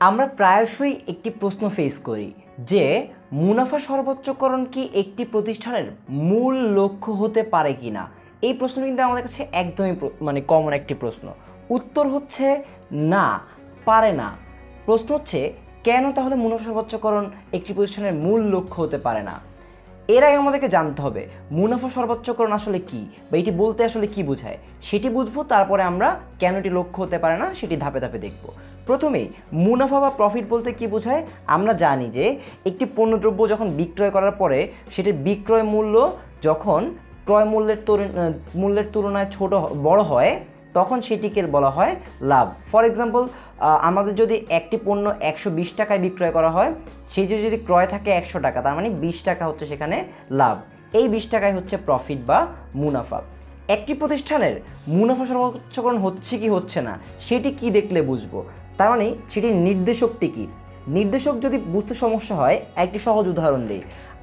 আমরা প্রায়শই একটি প্রশ্ন ফেস করি যে, মুনাফা সর্বোচ্চকরণ কি একটি প্রতিষ্ঠানের মূল লক্ষ্য হতে পারে কি না এই প্রশ্ন কিন্তু আমাদের কাছে একদমই মানে কমন একটি প্রশ্ন। উত্তর হচ্ছে, না, পারে না। প্রশ্ন হচ্ছে, কেন তাহলে মুনাফা সর্বোচ্চকরণ একটি প্রতিষ্ঠানের মূল লক্ষ্য হতে পারে না? এর আগে আমাদেরকে জানতে হবে, মুনাফা সর্বোচ্চকরণ আসলে কি? বা এটি বলতে আসলে কি বোঝায়? সেটি বুঝব, তারপরে আমরা কেন এটি লক্ষ্য হতে পারে না, সেটি ধাপে ধাপে দেখব। প্রথমেই মুনাফা বা প্রফিট বলতে কি বোঝায়? আমরা জানি যে একটি পণ্যদ্রব্য যখন বিক্রয় করার পরে সেটির বিক্রয় মূল্য যখন ক্রয় মূল্যের মূল্যের তুলনায় ছোট বড় হয়, তখন সেটিকে বলা হয় লাভ। ফর এক্সাম্পল আমাদের যদি একটি পণ্য একশো বিশ টাকায় বিক্রয় করা হয় সেই যদি ক্রয় থাকে একশো টাকা, তার মানে বিশ টাকা হচ্ছে সেখানে লাভ। এই বিশ টাকায় হচ্ছে প্রফিট বা মুনাফা। একটি প্রতিষ্ঠানের মুনাফা সর্বোচ্চকরণ হচ্ছে কি হচ্ছে না, সেটি কি দেখলে বুঝব? তার মানে সেটির নির্দেশকটি কী? নির্দেশক যদি বুঝতে সমস্যা হয়, একটি সহজ উদাহরণ দিই।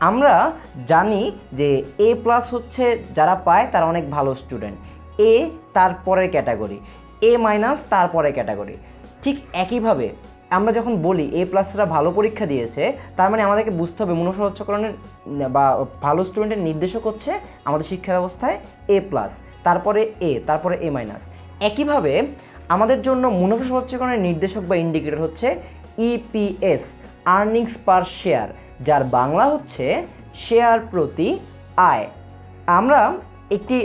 আমরা জানি যে এ প্লাস হচ্ছে যারা পায় তারা অনেক ভালো স্টুডেন্ট এ তারপরের ক্যাটাগরি এ মাইনাস তারপরের ক্যাটাগরি ঠিক একইভাবে আমরা যখন বলি এ প্লাসরা ভালো পরীক্ষা দিয়েছে, তার মানে আমাদেরকে বুঝতে হবে মুনাফা সচ্চকরণের বা ভালো স্টুডেন্টের নির্দেশক হচ্ছে আমাদের শিক্ষা ব্যবস্থায় এ প্লাস তারপরে এ তারপরে এ মাইনাস একইভাবে আমাদের জন্য মুনাফা সচ্চকরণের নির্দেশক বা ইন্ডিকেটর হচ্ছে ইপিএস আর্নিংস পার শেয়ার যার বাংলা হচ্ছে শেয়ার প্রতি আয়। আমরা একটি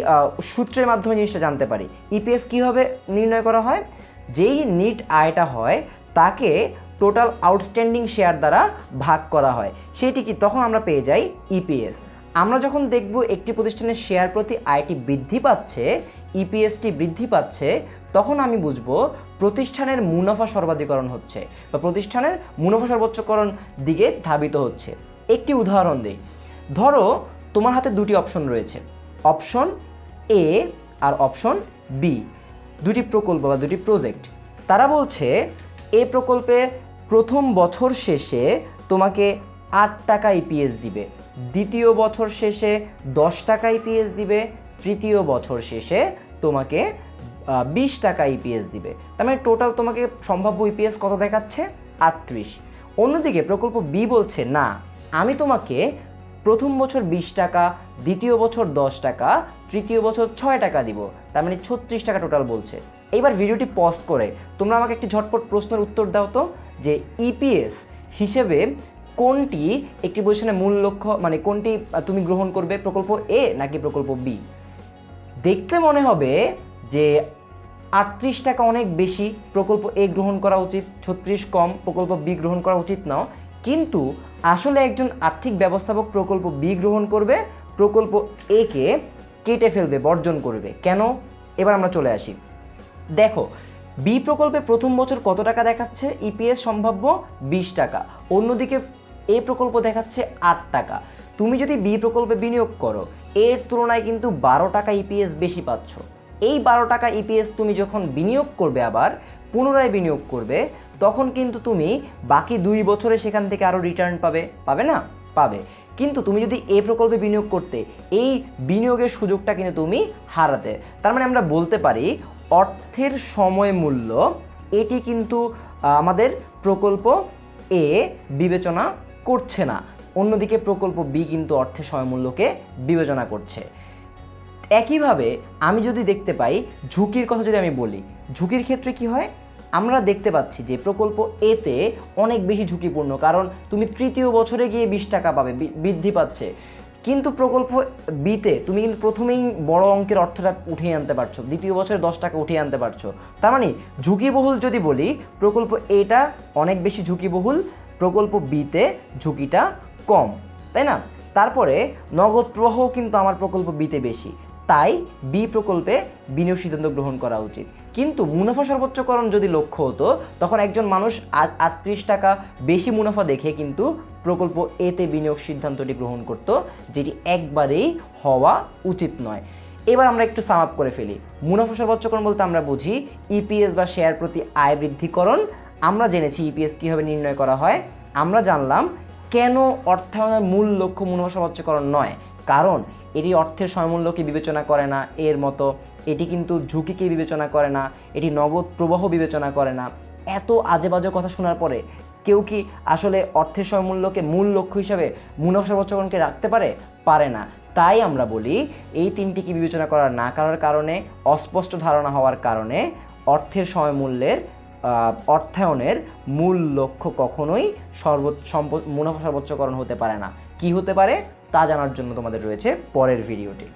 সূত্রের মাধ্যমে জিনিসটা জানতে পারি। ইপিএস কীভাবে নির্ণয় করা হয়? যেই নিট আয়টা হয়, তাকে টোটাল আউটস্ট্যান্ডিং শেয়ার দ্বারা ভাগ করা হয়। সেটি কি তখন আমরা পেয়ে যাই ইপিএস আমরা যখন দেখব একটি প্রতিষ্ঠানের শেয়ার প্রতি আয়টি বৃদ্ধি পাচ্ছে ইপিএসটি বৃদ্ধি পাচ্ছে, তখন আমি বুঝব প্রতিষ্ঠানের মুনাফা সর্বাধিকরণ হচ্ছে বা প্রতিষ্ঠানের মুনাফা সর্বোচ্চকরণ দিকে ধাবিত হচ্ছে। একটি উদাহরণ দিই। ধরো, তোমার হাতে দুটি অপশন রয়েছে। অপশন এ আর অপশন বি দুটি প্রকল্প বা দুটি প্রজেক্ট তারা বলছে, এ প্রকল্পে প্রথম বছর শেষে তোমাকে আট টাকা ইপিএস দিবে। দ্বিতীয় বছর শেষে দশ টাকা ইপিএস দিবে। তৃতীয় বছর শেষে তোমাকে বিশ টাকা ইপিএস দিবে। তার মানে টোটাল তোমাকে সম্ভাব্য ইপিএস কত দেখাচ্ছে? আটত্রিশ। অন্যদিকে প্রকল্প বি বলছে, না, আমি তোমাকে প্রথম বছর বিশ টাকা, দ্বিতীয় বছর দশ টাকা, তৃতীয় বছর ছয় টাকা দিব। তার মানে ছত্রিশ টাকা টোটাল বলছে। এইবার ভিডিওটি পজ করে, তোমরা আমাকে একটি ঝটপট প্রশ্নের উত্তর দাও তো, যে ইপিএস হিসেবে কোনটি একটি পজিশনের মূল লক্ষ্য মানে কোনটি তুমি গ্রহণ করবে প্রকল্প এ নাকি প্রকল্প বি দেখতে মনে হবে যে আটত্রিশ টাকা অনেক বেশি প্রকল্প এ গ্রহণ করা উচিত, ছত্রিশ কম প্রকল্প বি গ্রহণ করা উচিত না কিন্তু আসলে একজন আর্থিক ব্যবস্থাপক প্রকল্প বি গ্রহণ করবে, প্রকল্প এ কে কেটে ফেলবে, বর্জন করবে। কেন? এবার আমরা চলে আসি। দেখো, বি প্রকল্পে প্রথম বছর কত টাকা দেখাচ্ছে? ইপিএস সম্ভাব্য বিশ টাকা। অন্যদিকে এ প্রকল্প দেখাচ্ছে আট টাকা। তুমি যদি বি প্রকল্পে বিনিয়োগ করো, এর তুলনায় কিন্তু বারো টাকা ইপিএস বেশি পাচ্ছ। এই বারো টাকা ইপিএস তুমি যখন বিনিয়োগ করবে আবার, পুনরায় বিনিয়োগ করবে, তখন কিন্তু তুমি বাকি দুই বছরে সেখান থেকে আরও রিটার্ন পাবে পাবে না? পাবে। কিন্তু তুমি যদি এ প্রকল্পে বিনিয়োগ করতে, এই বিনিয়োগের সুযোগটা কিন্তু তুমি হারাতে। তার মানে আমরা বলতে পারি, অর্থের সময় মূল্য, এটি কিন্তু আমাদের প্রকল্প এ বিবেচনা করছে না। অন্যদিকে প্রকল্প বি কিন্তু অর্থে সময় মূল্যকে বিবেচনা করছে। একইভাবে আমি যদি দেখতে পাই, ঝুঁকির কথা যদি আমি বলি, ঝুঁকির ক্ষেত্রে কি হয়? আমরা দেখতে পাচ্ছি যে প্রকল্প এতে অনেক বেশি ঝুঁকিপূর্ণ, কারণ তুমি তৃতীয় বছরে গিয়ে বিশ টাকা পাবে বৃদ্ধি পাচ্ছে। কিন্তু প্রকল্প বিতে তুমি কিন্তু প্রথমেই বড় অঙ্কের অর্থটা উঠিয়ে আনতে পারছ, দ্বিতীয় বছরে দশ টাকা উঠিয়ে আনতে পারছ। তার মানে ঝুঁকিবহুল যদি বলি, প্রকল্প এটা অনেক বেশি ঝুঁকিবহুল, প্রকল্প বিতে ঝুঁকিটা কম, তাই না? তারপরে নগদ প্রবাহ কিন্তু আমার প্রকল্প বিতে বেশি। তাই বি প্রকল্পে বিনিয়োগ সিদ্ধান্ত গ্রহণ করা উচিত। কিন্তু মুনাফা সর্বোচ্চকরণ যদি লক্ষ্য হতো, তখন একজন মানুষ আট, আটত্রিশ টাকা বেশি মুনাফা দেখে কিন্তু প্রকল্প এতে বিনিয়োগ সিদ্ধান্তটি গ্রহণ করত, যেটি একবারেই হওয়া উচিত নয়। এবার আমরা একটু সাম আপ করে ফেলি। মুনাফা সর্বোচ্চকরণ বলতে আমরা বুঝি ইপিএস বা শেয়ার প্রতি আয় বৃদ্ধিকরণ। আমরা জেনেছি ইপিএস কীভাবে নির্ণয় করা হয়। আমরা জানলাম কেন অর্থায়নের মূল লক্ষ্য মুনাফা সর্বোচ্চকরণ নয়? কারণ এটি অর্থের সমমূল্যকে বিবেচনা করে না এর মতো এটি কিন্তু ঝুঁকিকে বিবেচনা করে না এটি নগদ প্রবাহ বিবেচনা করে না। এত আজে বাজে কথা শোনার পরে কেউ কি আসলে অর্থের সমূল্যকে মূল লক্ষ্য হিসাবে মুনাফা সর্বোচ্চকরণকে রাখতে পারে? পারে না। তাই আমরা বলি এই তিনটিকে বিবেচনা করার না করার কারণে? অস্পষ্ট ধারণা হওয়ার কারণে অর্থের সময় মূল্যের আহ, অর্থায়নের মূল লক্ষ্য কখনোই সর্বোচ্চ মুনাফা সর্বোচ্চকরণ হতে পারে না। কি হতে পারে? তা জানার জন্য তোমাদের রয়েছে পরের ভিডিওটি।